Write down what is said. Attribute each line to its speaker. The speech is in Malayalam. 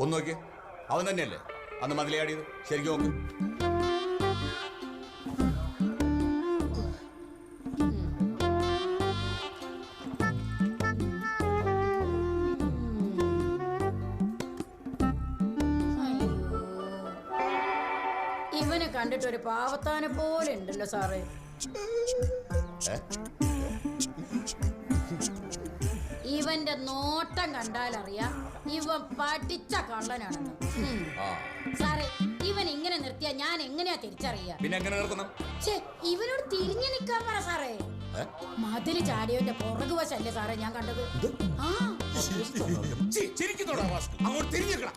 Speaker 1: ഒന്ന് നോക്കിയേ. അവൻ തന്നെയല്ലേ? അന്ന് മതിലയാടിയത് ശരിക്കും നോക്ക്.
Speaker 2: ഇവനെ കണ്ടിട്ട് ഒരു പാവത്താനെ പോലെ ഉണ്ടല്ലോ സാറേ? ഇവന്റെ നോട്ടം കണ്ടാലറിയാം ഇവൻ പഠിച്ച കള്ളനാണെന്ന് സാറേ ഇവൻ ഇങ്ങനെ നിർത്തിയാ ഞാൻ എങ്ങനെയാ തിരിച്ചറിയാ?
Speaker 1: പിന്നെ എങ്ങനെ നിർത്തണം?
Speaker 2: ഛേ ഇവനോട് തിരിഞ്ഞു നിൽക്കാൻ പറ സാറേ? മതിൽ ചാടിയവന്റെ പുറകുവശല്ലേ സാറേ ഞാൻ കണ്ടത്? ആ.
Speaker 1: ചിരിക്കുന്നോടാ. അങ്ങോട്ട് തിരിഞ്ഞേക്കടാ